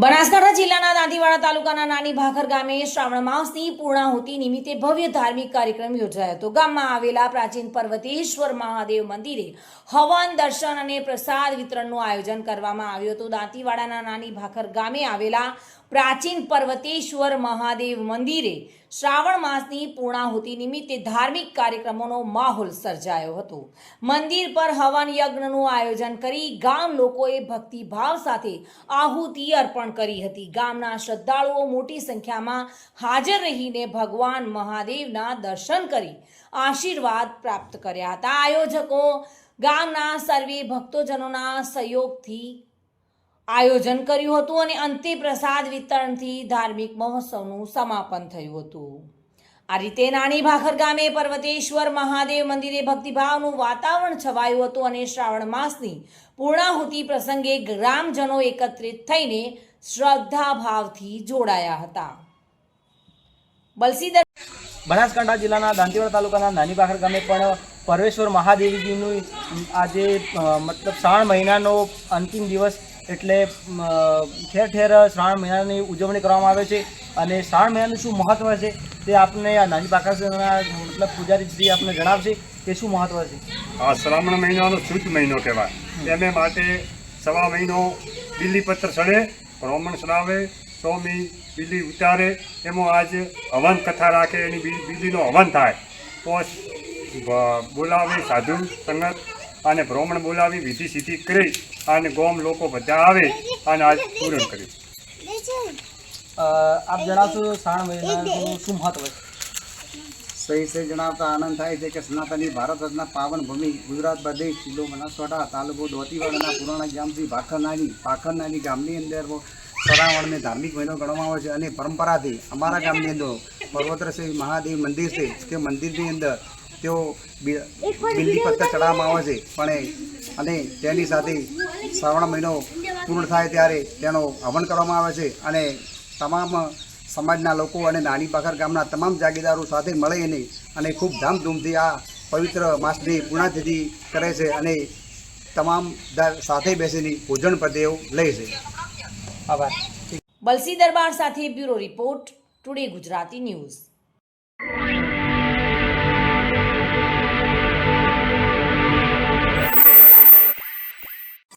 બનાસકાંઠા જિલ્લાના દાંતીવાડા તાલુકાના નાની ભાખર ગામે શ્રાવણ માસની પૂર્ણાહુતિ નિમિત્તે ભવ્ય ધાર્મિક કાર્યક્રમ યોજાયો હતો. ગામમાં આવેલા પ્રાચીન પર્વતેશ્વર મહાદેવ મંદિરે હવન, દર્શન અને પ્રસાદ વિતરણનું આયોજન કરવામાં આવ્યું હતું. દાંતીવાડાના નાની ભાખર ગામે આવેલા પ્રાચીન પર્વતેશ્વર મહાદેવ મંદિરે શ્રાવણ માસની પૂર્ણાહુતિ નિમિત્તે ધાર્મિક કાર્યક્રમોનો માહોલ સર્જાયો હતો. મંદિર પર હવન યજ્ઞનું આયોજન કરી ગામ લોકોએ ભક્તિભાવ સાથે આહુતિ અર્પણ કરી હતી. ગામના શ્રદ્ધાળુઓ મોટી સંખ્યામાં હાજર રહીને ભગવાન મહાદેવના દર્શન કરી આશીર્વાદ પ્રાપ્ત કર્યા હતા. આયોજકો ગામના સર્વે ભક્તોજનોના સહયોગથી આયોજન કર્યું હતું અને અંતે પ્રસાદ વિતરણથી ધાર્મિક મહોત્સવનું સમાપન થયું હતું. આ રીતે નાની ભાખર ગામે પર્વતેશ્વર મહાદેવ મંદિરે ભક્તિભાવનું વાતાવરણ છવાયું હતું અને શ્રાવણ માસની પૂર્ણાહુતિ પ્રસંગે ગ્રામજનો એકત્રિત થઈને શ્રદ્ધાભાવથી જોડાયા હતા. બલસીદર બનાસકાંઠા જિલ્લાના દાંતીવાડા તાલુકાના નાની ભાખર ગામે પણ પરમેશ્વર મહાદેવજીનું આજે મતલબ શ્રાવણ મહિનાનો અંતિમ દિવસ એટલે ઠેર ઠેર શ્રાવણ મહિનાની ઉજવણી કરવામાં આવે છે અને શ્રાવણ મહિનાનું શું મહત્ત્વ છે તે આપને આ નાની પાખરના મતલબ પૂજારીશ્રી આપને જણાવશે કે શું મહત્ત્વ છે. આ શ્રાવણ મહિનાનો શુદ્ધ મહિનો કહેવાય. એને માટે સવા મહિનો બિલીપત્ર સડે બ્રાહ્મણ સડાવે સ્વામી બિલી ઉતારે, એમાં આજે હવન કથા રાખે, એની બીલીનો હવન થાય. તો બોલાવે સાધુ સંગત અને બ્રાહ્મણ બોલાવી વિધિ સિદ્ધિ કરી અને ગોમ લોકો બધા આવે અને આજ પૂરણ કર્યું. આપ જણાવશો શ્રાવણ મહિનાનું શું મહત્વ સહી સહી જણાવતા આનંદ થાય છે કે સનાતની ભારત રત્ના પાવન ભૂમિ ગુજરાત બધી જિલ્લો બનાસકાંઠા તાલુકો દોતીવાડાના પુરાણા ગામથી ભાખરનાની ભાખરનાની ગામની અંદર શ્રાવણને ધાર્મિક મહિનો ગણવામાં આવે છે અને પરંપરાથી અમારા ગામની અંદર પર્વતશ્રી મહાદેવ મંદિર છે તે મંદિરની અંદર તેઓ બિલ્લી બિલ્લીપત્ર ચડાવવામાં આવે છે. પણ અને તેની સાથે શ્રાવણ મહિનો પૂર્ણ થાય ત્યારે તેનો હવન કરવામાં આવે છે અને તમામ સમાજના લોકો અને નાની પાખર ગામના તમામ જાગીદારો સાથે મળીને અને ખૂબ ધામધૂમથી આ પવિત્ર માસની પૂર્ણાતિથિ કરે છે અને તમામ સાથે બેસીને ભોજન પદેવ લે છે. આભાર. બલસી દરબાર સાથે bureau report today Gujarati news.